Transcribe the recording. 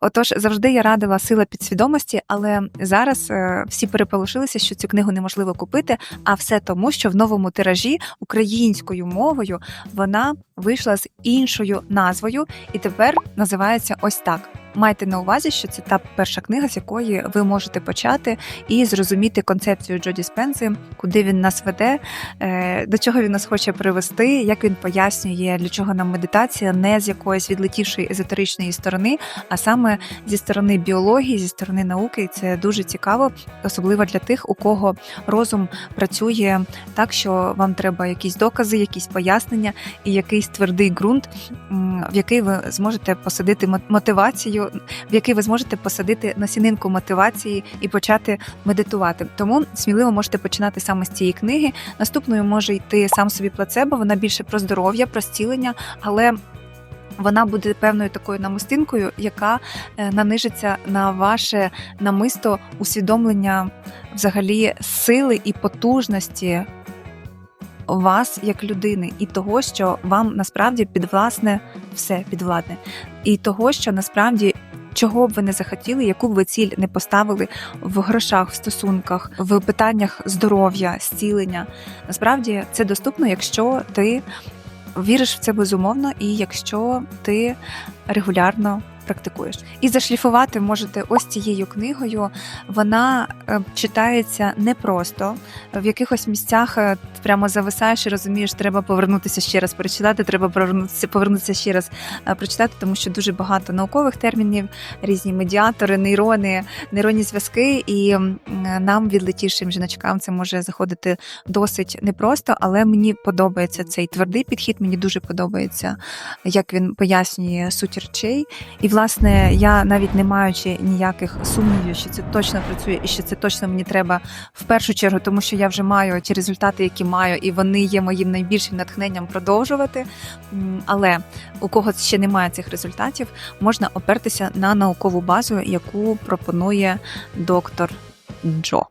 Отож, завжди я радила сила підсвідомості, але зараз е, всі переполошилися, що цю книгу неможливо купити. А все тому, що в новому тиражі українською мовою вона вийшла з іншою назвою і тепер називається ось так. Майте на увазі, що це та перша книга, з якої ви можете почати і зрозуміти концепцію Джоді Спенси, куди він нас веде, е, до чого він нас хоче привести, як він пояснює, для чого нам медитація, не з якоїсь відлетівшої езотеричної сторони, а саме зі сторони біології, зі сторони науки. І це дуже цікаво, особливо для тих, у кого розум працює так, що вам треба якісь докази, якісь пояснення і якийсь твердий ґрунт, в який ви зможете посадити мо- мотивацію, в який ви зможете посадити насінинку мотивації і почати медитувати. Тому сміливо можете починати саме з цієї книги. Наступною може йти сам собі плацебо. Вона більше про здоров'я, про зцілення, але. Вона буде певною такою намистинкою, яка е, нанижиться на ваше намисто усвідомлення взагалі сили і потужності вас як людини, і того, що вам насправді підвласне все підвладне, і того, що насправді. Чого б ви не захотіли, яку б ви ціль не поставили в грошах, в стосунках, в питаннях здоров'я, зцілення. Насправді це доступно, якщо ти віриш в це безумовно, і якщо ти регулярно практикуєш. І зашліфувати можете ось цією книгою. Вона е, читається непросто. В якихось місцях е, прямо зависаєш і розумієш, треба повернутися ще раз прочитати, треба повернутися, повернутися ще раз е, прочитати, тому що дуже багато наукових термінів, різні медіатори, нейрони, нейронні зв'язки, і нам, відлетівшим жіночкам, це може заходити досить непросто, але мені подобається цей твердий підхід. Мені дуже подобається, як він пояснює суть речей. І власне, я навіть не маючи ніяких сумнівів, що це точно працює і що це точно мені треба в першу чергу, тому що я вже маю ті результати, які маю, і вони є моїм найбільшим натхненням продовжувати. Але у кого ще немає цих результатів, можна опертися на наукову базу, яку пропонує доктор Джо.